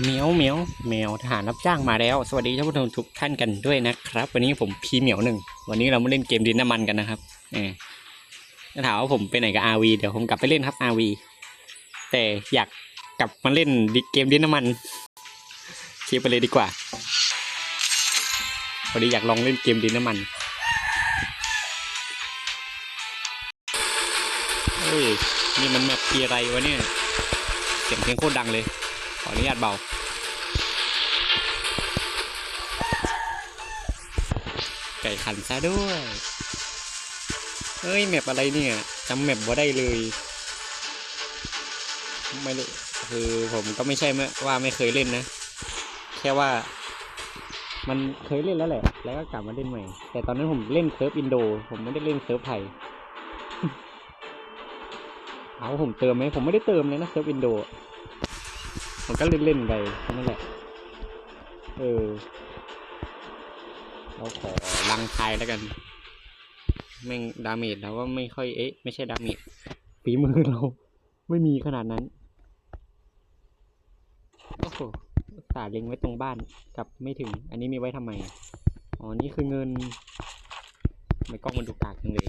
เหมียวเหมียวแมวทหารรับจ้างมาแล้ว สวัสดีท่านผู้ชมทุกท่านกันด้วยนะครับ วันนี้ผมพีเหมียวหนึ่งวันนี้เรามาเล่นเกมดินน้ำมันกันนะครับเออถ้าถามว่าผมไปไหนกับ RV เดี๋ยวผมกลับไปเล่นครับ RV แต่อยากกลับมาเล่นเกมดินน้ำมันเคลียไปเลยดีกว่าพอดีอยากลองเล่นเกมดินน้ำมันเฮ้ยนี่มันแมปพีอะไรวะเนี่ยเสียงเพลงโคตรดังเลย ขออนุญาตเบา ไก่ขันซะด้วยเฮ้ยแมปอะไรเนี่ยจำแมปว่าได้เลยไม่รู้คือผมก็ไม่ใช่ว่าไม่เคยเล่นนะ แค่ว่า มันเคยเล่นแล้วแหละ แล้วก็กลับมาเล่นใหม่ แต่ตอนนั้นผมเล่นเซิร์ฟอินโด ผมไม่ได้เล่นเซิร์ฟไทยเอาผมเติมไหมผมไม่ได้เติมเลยนะเซิร์ฟอินโด มันก็เล่นๆไปแค่นั้นแหละ เออ เราขอลังทายแล้วกัน แม่งดาเมจเราก็ไม่ค่อย เอ๊ะ ไม่ใช่ดาเมจฝีมือเรา ไม่มีขนาดนั้น โอ้โหสาเล็งไว้ตรงบ้านกับไม่ถึง อันนี้มีไว้ทำไม อ๋อ นี่คือเงิน ไม่กล้องมันดูกากจังเลย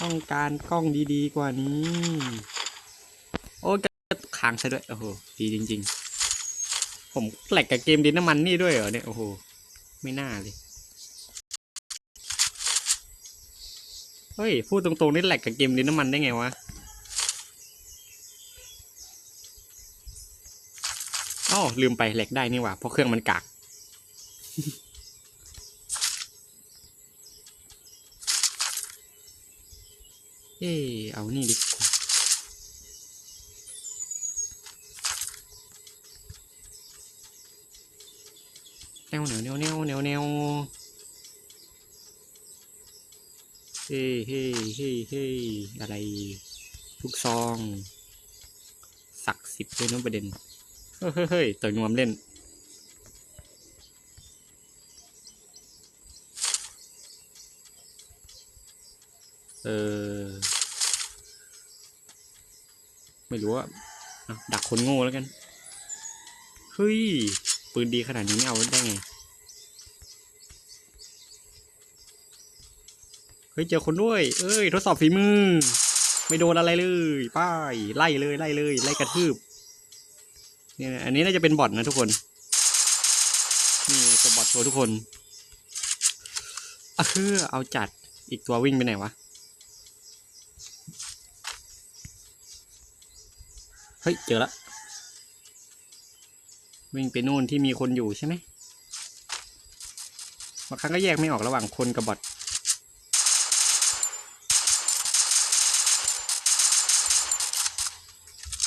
ต้องการกล้องดีๆกว่านี้ ค้างซะด้วย โอ้โห ดีจริง ๆ ผมแหลกกับเกมดินน้ำมันนี่ด้วยเหรอเนี่ย โอ้โห ไม่น่าเลย เฮ้ย พูดตรงๆนี่แหลกกับเกมดินน้ำมันได้ไงวะอ๋อลืมไปแหลกได้นี่หว่า เพราะเครื่องมันกากเอ้เอานี่ดีกว่า แนวแนวแนวแนวแนวแนวเฮ้เฮ้เฮ้เฮ้อะไรลูกซอง สักสิบเลยนู้นประเด็น เฮ้ยเฮ้ยเฮ้ยต่อยนวมเล่นเออ ไม่รู้ว่าดักคนโง่แล้วกัน เฮ้ย ปืนดีขนาดนี้ไม่เอาได้ไง เฮ้ย เจอคนด้วย เอ้ย ทดสอบฝีมือ ไม่โดนอะไรเลยป้ายไล่เลยไล่เลย ไล่กระทืบเนี่ยนะอันนี้น่าจะเป็นบอทนะทุกคน นี่ไงตัวบอทตัวทุกคนอะคือเอาจัดอีกตัววิ่งไปไหนวะ เฮ้ย เจอและ วิ่งไปนู่นที่มีคนอยู่ใช่ไหมบางครั้งก็แยกไม่ออกระหว่างคนกับบอท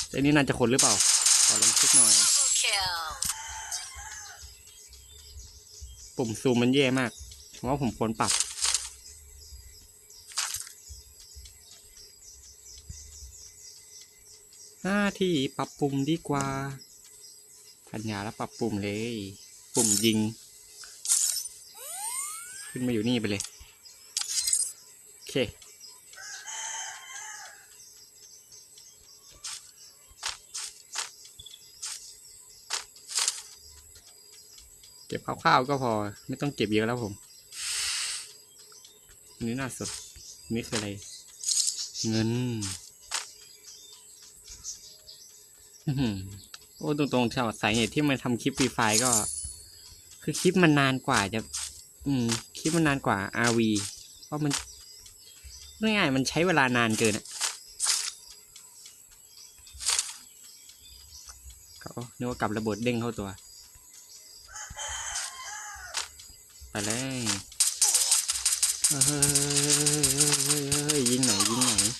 แต่นี่น่าจะคนหรือเปล่าขอลองเช็คหน่อย ปุ่มซูมมันแย่มากผมว่าผมควรปรับหน้าที่ปรับปุ่มดีกว่า ปัญญาแล้วปรับปุ่มเลย ปุ่มยิง ขึ้นมาอยู่นี่ไปเลย โอเค เก็บคร่าวๆก็พอ ไม่ต้องเก็บเยอะแล้วผมนนี้น่าสด นี่คืออะไร เงิน อื้ โอ้ตรงๆชาวสาเหตุที่มันทำคลิปฟรีไฟก็ คือคลิปมันนานกว่าจะ อืม คลิปมันนานกว่า RV เพราะมันง่ายๆมันใช้เวลานานเกินอะก็นึกว่ากลับระเบิดเด้งเข้าตัว ไปเลยเฮ้ยยิงไหนอยยิงไหนอย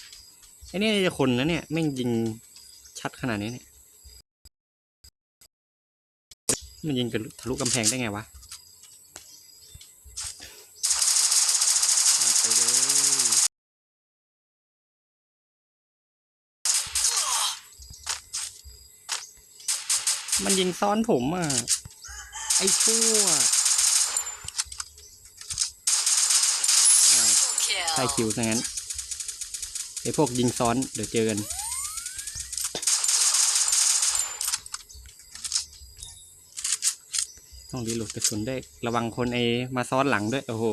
ไอ้นี่จะคนนะเนี่ยแม่งยิงชัดขนาดนี้เนี่ย มันยิงกันทะลุกำแพงได้ไงวะไปเลยมันยิงซ้อนผมอะ ไอ้ชั่วใช่คิวซะงั้นไอ้พวกยิงซ้อนเดี๋ยวเจอกัน ต้องรีโหลดกระสุนได้ระวังคนเอมาซ้อนหลังด้วยโอ้โห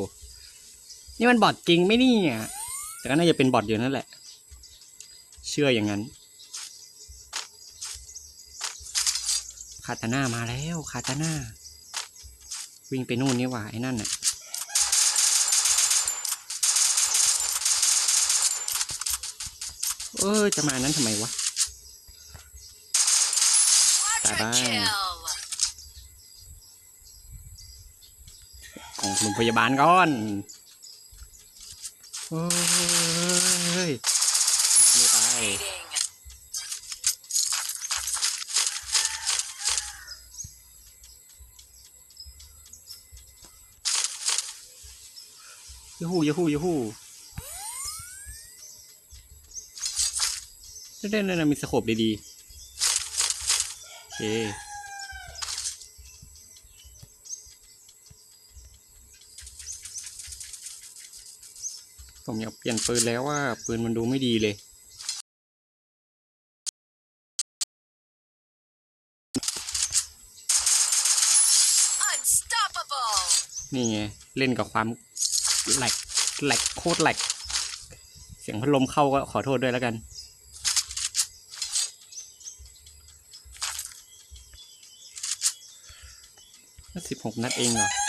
นี่มันบอทจริงไหมเนี่ยแต่ก็น่าจะเป็นบอทอยู่นั่นแหละ เชื่ออย่างนั้นคาตาน่ามาแล้วคาตาน่าวิ่งไปนู่นนี่หว่าไอ้นั่นน่ะเออจะมานั้นทำไมวะ Quadra Bye-bye. kill. ขอ โรงพยาบาลก่อนเฮ้ยไม่ไป Waiting. ยูฮูยูฮูยูฮูเล่นๆนะมีสโคปดีๆโอเค ผมอยากเปลี่ยนปืนแล้วว่าปืนมันดูไม่ดีเลย Unstoppable. นี่ไง เล่นกับความแหลกแหลกโคตรแหลก เสียงพัดลมเข้าก็ขอโทษด้วยแล้วกันสิบหกนัดเองเหรอ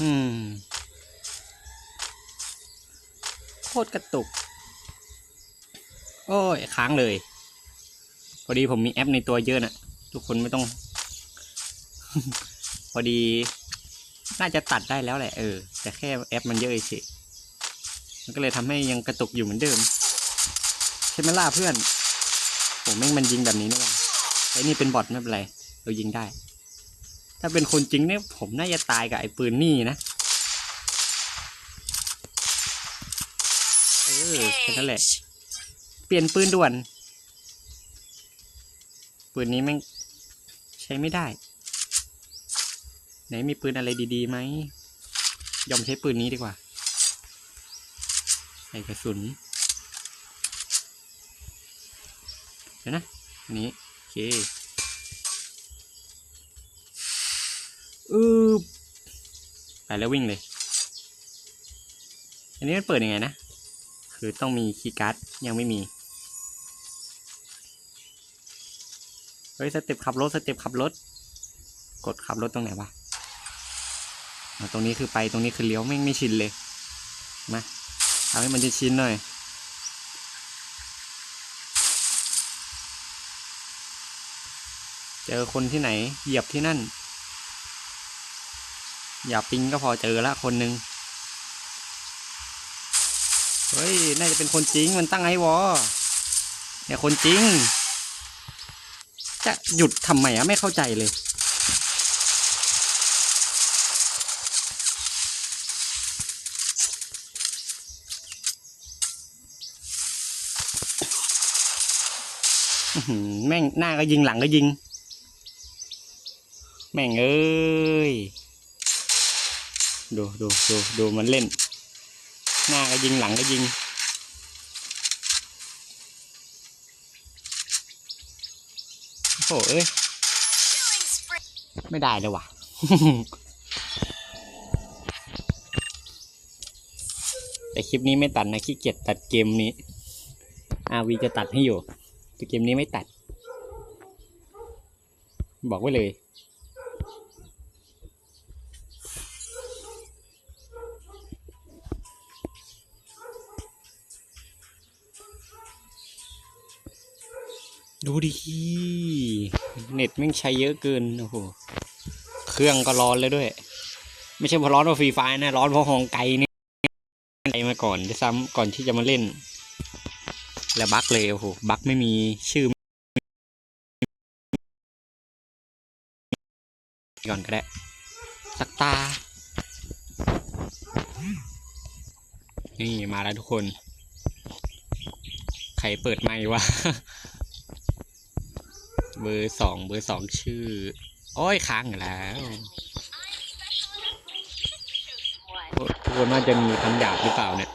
อืม โคตรกระตุก โอ้ย ค้างเลย พอดีผมมีแอปในตัวเยอะน่ะทุกคนไม่ต้อง พอดี น่าจะตัดได้แล้วแหละ เออ แต่แค่แอปมันเยอะเฉยมันก็เลยทำให้ยังกระตุกอยู่เหมือนเดิม ใช่ไหมล่ะเพื่อน ผมแม่งมันยิงแบบนี้นี่หว่าไอ้นี่เป็นบอทไม่เป็นไร เรายิงได้ ถ้าเป็นคนจริงเนี่ยผมน่าจะตายกับไอ้ปืนนี่นะเออแค่นั้นแหละ Age. เปลี่ยนปืนด่วน ปืนนี้แม่งใช้ไม่ได้ ไหนมีปืนอะไรดีๆไหมยอมใช้ปืนนี้ดีกว่าใส่กระสุนเดี๋ยวนะอันนี้โอเค อือไปแล้ววิ่งเลย อันนี้มันเปิดยังไงนะ คือต้องมีคีย์การ์ดยังไม่มี เฮ้ยสเต็ปขับรถสเต็ปขับรถ กดขับรถตรงไหนวะตรงนี้คือไปตรงนี้คือเลี้ยวแม่งไม่ชินเลย มาทำให้มันจะชินหน่อยเจอคนที่ไหนเหยียบที่นั่น อย่าปิงก็พอเจอละคนหนึ่งเฮ้ย น่าจะเป็นคนจริงมันตั้งไอ้วอเนี่ยคนจริง จะหยุดทำไมอะไม่เข้าใจเลย แม่งหน้าก็ยิงหลังก็ยิง แม่งเอ้ย ดูดูดูดูมันเล่น หน้าก็ยิงหลังก็ยิง โอ้เอ้ย ไม่ได้เลยว่ะ แต่คลิปนี้ไม่ตัดนะขี้เกียจตัดเกมนี้อาวีจะตัดให้อยู่แต่เกมนี้ไม่ตัด บอกไว้เลย ดูดิเน็ตแม่งใช้เยอะเกินโอ้โหเครื่องก็ร้อนเลยด้วย ไม่ใช่เพราะร้อนเพราะฟรีไฟนะ ร้อนเพราะฮองไกนี่ไกมาก่อนด้วยซ้ำก่อนที่จะมาเล่น แล้วบั๊กเลยโอ้โหบั๊กไม่มีชื่อก่อนก็ได้ สักตา นี่มาแล้วทุกคน ใครเปิดไมค์วะ เบอร์สองเบอร์สองชื่อ โอ้ยค้างอยู่แล้วทุกคนว่าจะมีคำหยาบหรือเปล่าเนี่ย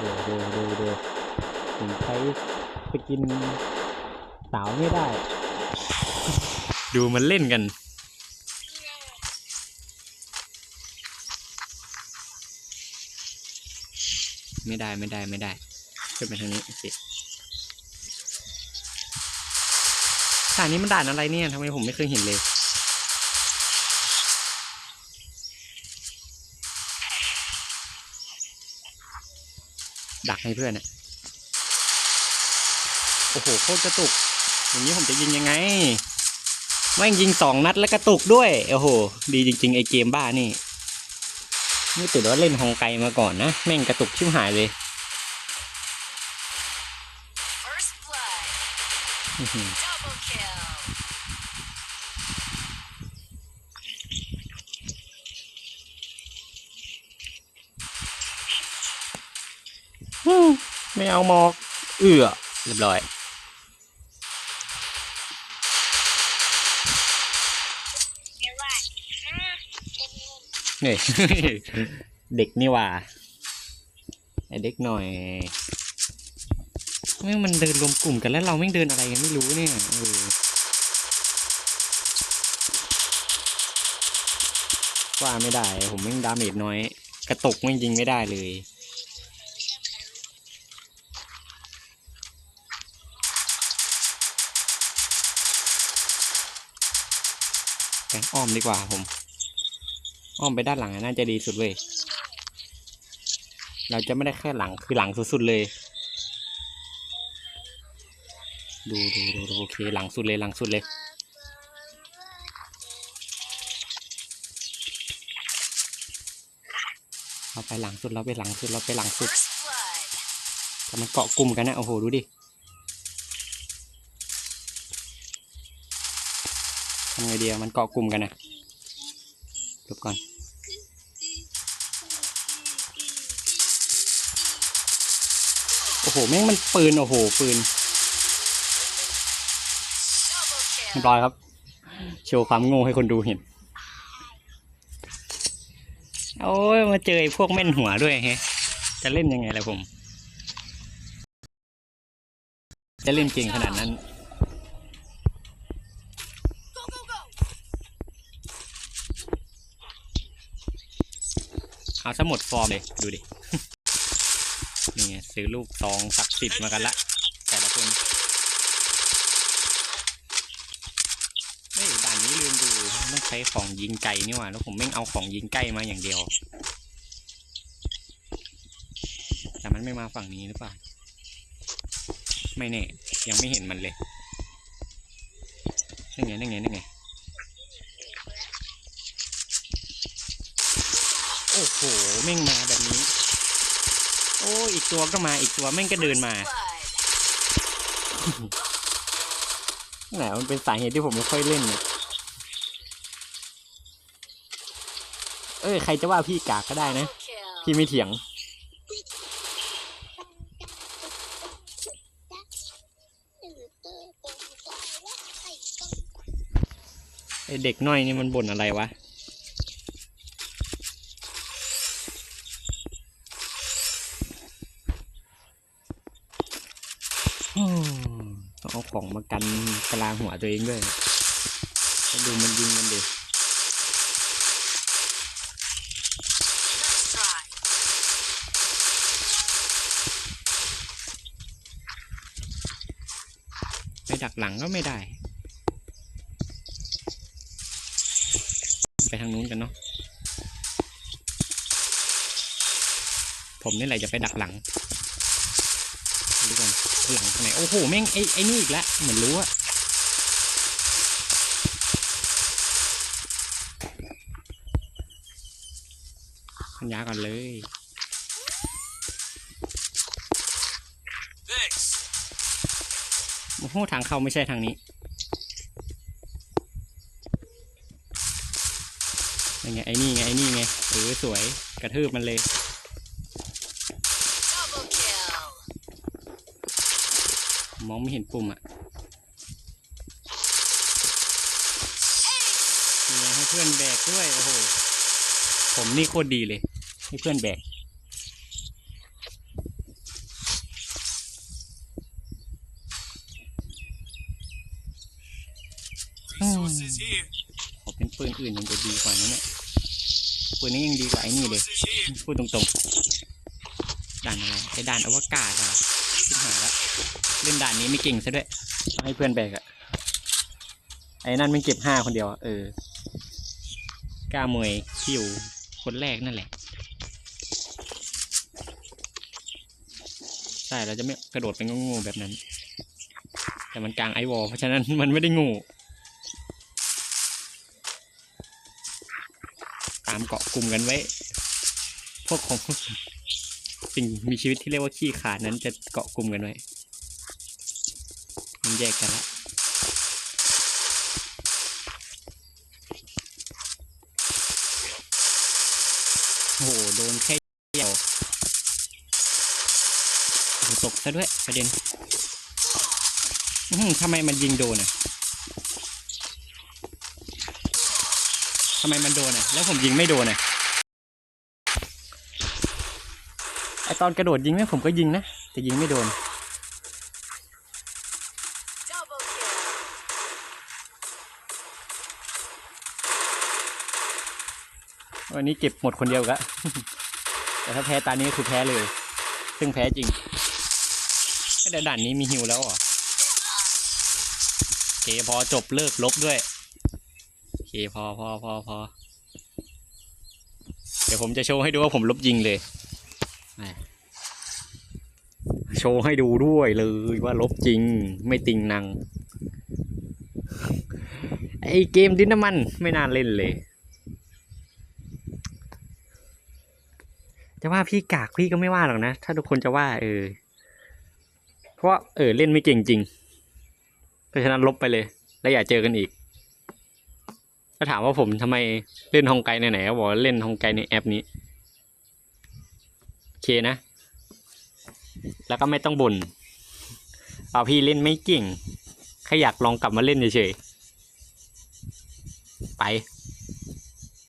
ดูดูดูดูผมใช้สกินสาวไม่ได้ ดูมันเล่นกันไม่ได้ไม่ได้ไม่ได้ ขึ้นไปทางนี้โอเคด่านนี้มันด่านอะไรเนี่ยทำไมผมไม่เคยเห็นเลยดักให้เพื่อนอะโอ้โหโคตรกระตุก อย่างนี้ผมจะยิงยังไงแม่งยิงสองนัดแล้วกระตุกด้วย โอ้โห ดีจริง ๆ ไอเกมบ้านี่ นี่ติดว่าเล่นฮองไกมาก่อนนะ แม่งกระตุกชิบหายเลย Double kill. ไม่เอาหมอก เอือเรียบร้อย นี่ เด็กนี่ว่าไอเด็กหน่อย แม่งมันเดินรวมกลุ่มกันแล้วเราแม่งเดินอะไรกันไม่รู้เนี่ยเออว่าไม่ได้ ผมแม่งดาเมจน้อย กระตกแม่งยิงไม่ได้เลยไปอ้อมดีกว่าผม อ้อมไปด้านหลังน่าจะดีสุดเว้ยเราจะไม่ได้แค่หลังคือหลังสุดๆเลย ดูดูดูดูโอเคหลังสุดเลยหลังสุดเลย เราไปหลังสุดเราไปหลังสุดเราไปหลังสุดแต่มันเกาะกลุ่มกันนะโอ้โหดูดิทำไงดีอะมันเกาะกลุ่มกันนะจบก่อนโอ้โหแม่งมันปืนโอ้โหปืน บร้อยครับ โชว์ความโง่ให้คนดูเห็น โอ้ยมาเจอไอ้พวกแม่นหัวด้วยเฮจะเล่นยังไงล่ะผม จะเล่นเก่งขนาดนั้นเอาสมุดฟอร์มเลย ดูดิ นี่ไงซื้อลูกซองศักสิทธิ์มากันละ แต่ละคน เฮ้ยด่านนี้ลืมดูต้องใช้ของยิงไกลนี่หว่าแล้วผมไม่งเอาของยิงใกล้มาอย่างเดียว แต่มันไม่มาฝั่งนี้หรือเปล่า ไม่แน่ ยังไม่เห็นมันเลยนั่นไงนั่นไงนั่นไงโอ้โหแม่งมาแบบนี้ โอ้อีกตัวก็มาอีกตัวแม่งก็เดินมา Blood. แหมมันเป็นสาเหตุที่ผมไม่ค่อยเล่นเนี่ย เอ้ยใครจะว่าพี่กากก็ได้นะ พี่ไม่เถียง ไอเด็กน้อยนี่มันบ่นอะไรวะ ต้องเอาของมากันกลางหัวตัวเองด้วยดูมันยิงมันเดิ Nice try. ไปดัังก็ไม่ได้ ไปทางนู้นกันเนาะผมนี่แหละจะไปดักหลังดูกันหลังตรงไหนโอ้โหแม่งไอ้ไอ้นี่อีกแล้วเหมือนรู้อะพันยาก่อนเลย โอ้ทางเข้าไม่ใช่ทางนี้ยังไงไอ้นี่ไงไอ้นี่ไงเออสวยกระทืบมันเลยมองไม่เห็นปุ่มอะให้เพื่อนแบกด้วยโอ้โหผมนี่โคตรดีเลย ให้เพื่อนแบก here. ข อื่นยังจะดีกว่านั้นเนี่ยปืนนี้ยังดีกว่าไอ้นี่เลย พูดตรงๆด่านอะไรไอ้ด่านอวกาศอะขึ้นหาละเล่นด่านนี้ไม่เก่งซะด้วยต้องให้เพื่อนแบกอะไอ้นั่นมันเก็บห้าคนเดียวเออกล้ามวยที่อยู่คนแรกนั่นแหละใช่เราจะไม่กระโดดไปงงๆแบบนั้น แต่มันกลางไอวอลเพราะฉะนั้นมันไม่ได้งูามเกาะกลุ่มกันไว้ พวกของสิ่งมีชีวิตที่เรียกว่าขี้ขาดนั้นจะเกาะกลุ่มกันไว้ มันแยกกันละโอ้โหโดนแค่เดียวตกซะด้วยประเด็นทำไมมันยิงโดนอะำไมมันโดนอะ แล้วผมยิงไม่โดนอะ ไอตอนกระโดดยิงเนี่ยผมก็ยิงนะ แต่ยิงไม่โดน วันนี้เก็บหมดคนเดียวกะแต่ถ้าแพ้ตานี้คือแพ้เลย ซึ่งแพ้จริงแต่ด่านนี้มีฮิวแล้วเหรอโอเคพอจบเลิกลบด้วย พอพอพอพอเดี๋ยวผมจะโชว์ให้ดูว่าผมลบยิงเลยโชว์ให้ดูด้วยเลยว่าลบจริงไม่ติงนัง ไอเกมดินน้ำมันไม่น่าเล่นเลย จะว่าพี่กากพี่ก็ไม่ว่าหรอกนะ ถ้าทุกคนจะว่า เออ เพราะเออเล่นไม่เก่งจริงเพราะฉะนั้นลบไปเลย แล้วอย่าเจอกันอีก ถาถามว่าผมทำไมเล่นฮองไกในไหนก็บอกเล่นฮองไกในแอปนี้โอเคนะ แล้วก็ไม่ต้องบ่นเอาพี่เล่นไม่เก่งแค่อยากลองกลับมาเล่นเฉยๆไป